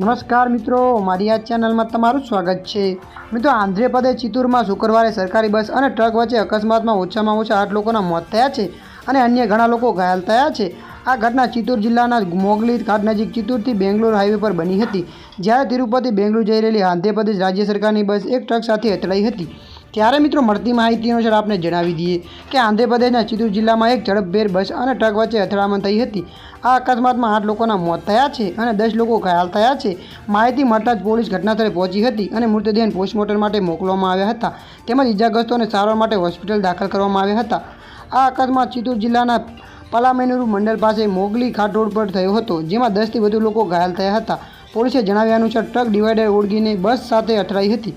નમસ્કાર મિત્રો, મારી આ ચેનલમાં તમારું સ્વાગત છે. મિત્રો, આંધ્રપ્રદેશ ચિત્તૂરમાં શુક્રવારે સરકારી બસ અને ટ્રક વચ્ચે અકસ્માતમાં ઓછામાં ઓછા આઠ લોકોના મોત થયા છે અને અન્ય ઘણા લોકો ઘાયલ થયા છે. આ ઘટના ચિત્તૂર જિલ્લાના મોગલી ઘાટ નજીક ચિત્તૂરથી બેંગ્લોર હાઈવે પર બની હતી, જ્યારે તિરુપતિ બેંગ્લોર જઈ રહેલી આંધ્રપ્રદેશ રાજ્ય સરકારની બસ એક ટ્રક સાથે અથડાઈ હતી. ત્યારે મિત્રો મળતી માહિતી અનુસાર આપને જણાવી દઈએ કે આંધ્રપ્રદેશના ચિત્તૂર જિલ્લામાં એક ઝડપભેર બસ અને ટ્રક વચ્ચે અથડામણ થઈ હતી. આ અકસ્માતમાં આઠ લોકોના મોત થયા છે અને દસ લોકો ઘાયલ થયા છે. માહિતી મળતા જ પોલીસ ઘટનાસ્થળે પહોંચી હતી અને મૃતદેહને પોસ્ટમોર્ટમ માટે મોકલવામાં આવ્યા હતા તેમજ ઇજાગ્રસ્તોને સારવાર માટે હોસ્પિટલ દાખલ કરવામાં આવ્યા હતા. આ અકસ્માત ચિત્તૂર જિલ્લાના પલામેનુરુ મંડળ પાસે મોગલી ઘાટ રોડ પર થયો હતો, જેમાં દસથી વધુ લોકો ઘાયલ થયા હતા. પોલીસે જણાવ્યા અનુસાર ટ્રક ડિવાઈડર ઓળગીને બસ સાથે અથડાઈ હતી.